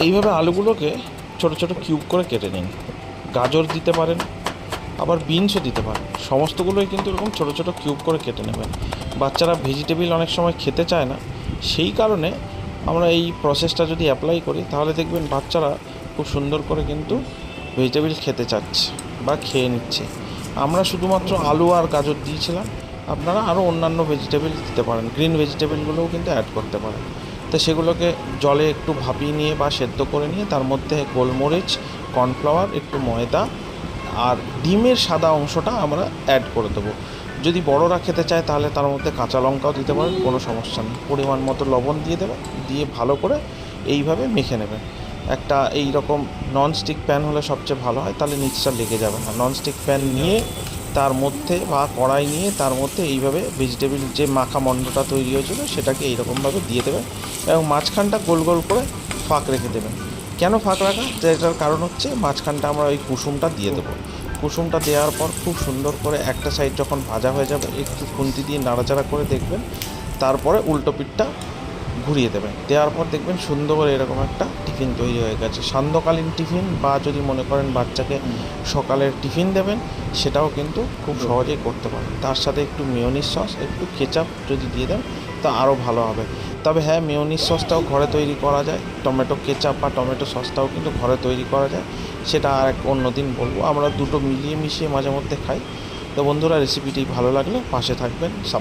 এইভাবে আলুগুলোকে ছোট ছোট কিউব করে কেটে নিন। গাজর দিতে পারেন, আবার বিনসও দিতে পারেন। সমস্তগুলোই কিন্তু এরকম ছোট ছোট কিউব করে কেটে নেবেন। বাচ্চারা ভেজিটেবিল অনেক সময় খেতে চায় না। সেই কারণে আমরা এই প্রসেসটা যদি অ্যাপ্লাই করি, তাহলে দেখবেন বাচ্চারা খুব সুন্দর করে কিন্তু ভেজিটেবিল খেতে চাচ্ছে বা খেয়ে নিচ্ছে। আমরা শুধুমাত্র আলু আর গাজর দিয়েছিলাম। আপনারা আরও অন্যান্য ভেজিটেবিল দিতে পারেন। গ্রিন ভেজিটেবিলগুলোও কিন্তু অ্যাড করতে পারেন। তো সেগুলোকে জলে একটু ভাপিয়ে নিয়ে বা সেদ্ধ করে নিয়ে তার মধ্যে গোলমরিচ, কর্নফ্লাওয়ার, একটু ময়দা আর ডিমের সাদা অংশটা আমরা অ্যাড করে দেবো। যদি বড়রা খেতে চায় তাহলে তার মধ্যে কাঁচা লঙ্কাও দিতে পারেন কোনো সমস্যা নেই। পরিমাণ মতো লবণ দিয়ে দেবে, দিয়ে ভালো করে এইভাবে মেখে নেবেন একটা এই রকম ননস্টিক প্যান হলে সবচেয়ে ভালো হয়, তাহলে নিচটা লেগে যাবে না। ননস্টিক প্যান নিয়ে তার মধ্যে বা কড়াই নিয়ে তার মধ্যে এইভাবে ভেজিটেবিল যে মাখা মণ্ডটা তৈরি হয়েছিল, সেটাকে এইরকমভাবে দিয়ে দেবেন এবং মাঝখানটা গোল গোল করে ফাঁক রেখে দেবেন। কেন ফাঁক রাখা? যেটার কারণ হচ্ছে মাঝখানটা আমরা ওই কুসুমটা দিয়ে দেবো। কুসুমটা দেওয়ার পর খুব সুন্দর করে একটা সাইড যখন ভাজা হয়ে যাবে, একটু খুন্তি দিয়ে নাড়াচাড়া করে দেখবেন, তারপরে উল্টো পিঠটা ঘুরিয়ে দেবেন। দেওয়ার পর দেখবেন সুন্দর করে এরকম একটা টিফিন তৈরি হয়ে গেছে। সান্ধ্যকালীন টিফিন বা যদি মনে করেন বাচ্চাকে সকালের টিফিন দেবেন, সেটাও কিন্তু খুব সহজেই করতে পারেন। তার সাথে একটু মেয়নিস সস, একটু কেচাপ যদি দিয়ে দেন, তা আরও ভালো হবে। তবে হ্যাঁ মেয়নিস সসটাও ঘরে তৈরি করা যায়। টমেটো কেচাপ বা টমেটো সসটাও কিন্তু ঘরে তৈরি করা যায়। সেটা আর এক অন্য দিন বলব। আমরা দুটো মিলিয়ে মিশিয়ে মাঝে মধ্যে খাই। তো বন্ধুরা, রেসিপিটি ভালো লাগলে পাশে থাকবেন। সাপ